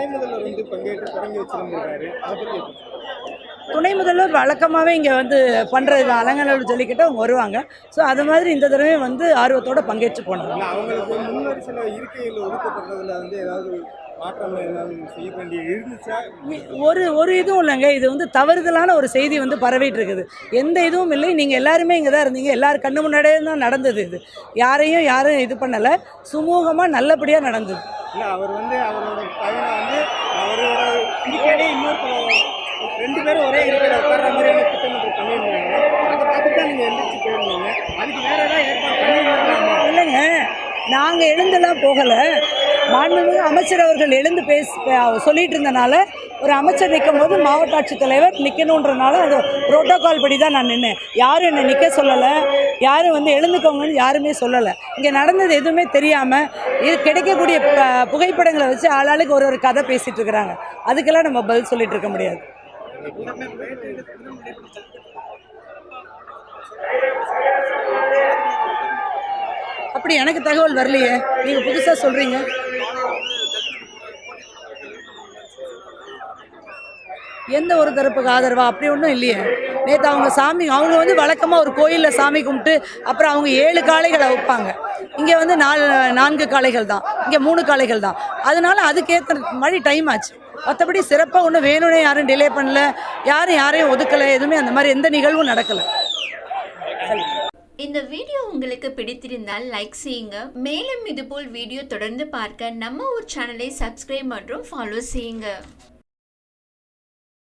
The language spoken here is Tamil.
துணை முதல்வர் வந்து பங்கேற்று தொடங்கி வச்சிருந்திருக்காரு? துணை முதல்வர் வழக்கமாகவே இங்கே வந்து பண்ணுறது அலங்கநல்லூர் ஜல்லிக்கட்டு அவங்க வருவாங்க. ஸோ அது மாதிரி இந்த தடவை வந்து ஆர்வத்தோட பங்கேற்று போனாங்க. அவங்களுக்கு முன்னாடி சில இருக்கைகள் ஒதுக்கப்படுறதுல வந்து ஏதாவது ஒரு ஒரு இதுவும் இல்லைங்க. இது வந்து தவறுதலான ஒரு செய்தி வந்து பரவிட்டு இருக்குது எந்த இதுவும் இல்லை. நீங்கள் எல்லாருமே இங்கே தான் இருந்தீங்க. எல்லாரும் கண்ணு முன்னாடியே தான் நடந்தது இது. யாரையும் யாரும் இது பண்ணலை. சுமூகமாக நல்லபடியாக நடந்தது. இல்லை அவர் வந்து அவரோட பையனை வந்து அவரோட இருக்கையிலே இன்னொருத்தர் ரெண்டு பேரும் ஒரே இருக்கிற உட்கார்ற மாதிரியான திட்டமிட்டு பண்ணியிருந்தாங்க. அதை பார்த்து தான் நீங்கள் எழுந்திரிச்சு போயிருந்தீங்க. அதுக்கு வேற ஏதாவது ஏற்பாடு பண்ணியிருந்தாங்க இல்லைங்க. நாங்கள் எழுந்தெல்லாம் போகலை. மாண்புமிகு அமைச்சர் அவர்கள் எழுந்து பேச சொல்லிட்டு இருந்தனால ஒரு அமைச்சர் நிற்கும் போது மாவட்ட ஆட்சித்தலைவர் நிற்கணுன்றனால அது புரோட்டோகால் படி தான் நான் நின்னேன். யாரும் என்னை நிற்க சொல்லலை. யாரும் வந்து எழுந்துக்கோங்கன்னு யாருமே சொல்லலை. இங்கே நடந்தது எதுவுமே தெரியாமல் இது கிடைக்கக்கூடிய ப- புகைப்படங்களை வச்சு ஆளாளுக்கு ஒரு ஒரு கதை பேசிகிட்டு இருக்கிறாங்க. அதுக்கெல்லாம் நம்ம பதில் சொல்லிட்டு இருக்க முடியாது. அப்படி எனக்கு தகவல் வரலையே. நீங்கள் புதுசாக சொல்கிறீங்க எந்த ஒரு தரப்புக்கு ஆதரவா? அப்படி ஒன்றும் இல்லையே. நேற்று அவங்க சாமி அவங்க வந்து வழக்கமாக ஒரு கோயிலில் சாமி கும்பிட்டு அப்புறம் அவங்க ஏழு காளைகளை வைப்பாங்க. இங்கே வந்து நாலு நான்கு காளைகள் தான். இங்கே மூணு காளைகள் தான். அதனால அதுக்கேற்ற மாதிரி டைம் ஆச்சு. மற்றபடி சிறப்பாக ஒன்றும் வேணும்னே யாரும் டிலே பண்ணல. யாரும் யாரையும் ஒதுக்கலை. எதுவுமே அந்த மாதிரி எந்த நிகழ்வும் நடக்கலை. இந்த வீடியோ உங்களுக்கு பிடித்திருந்தால் லைக் செய்யுங்க. மேலும் இதுபோல் வீடியோ தொடர்ந்து பார்க்க நம்ம ஒரு சேனலை சப்ஸ்கிரைப் மற்றும் ஃபாலோ செய்யுங்க.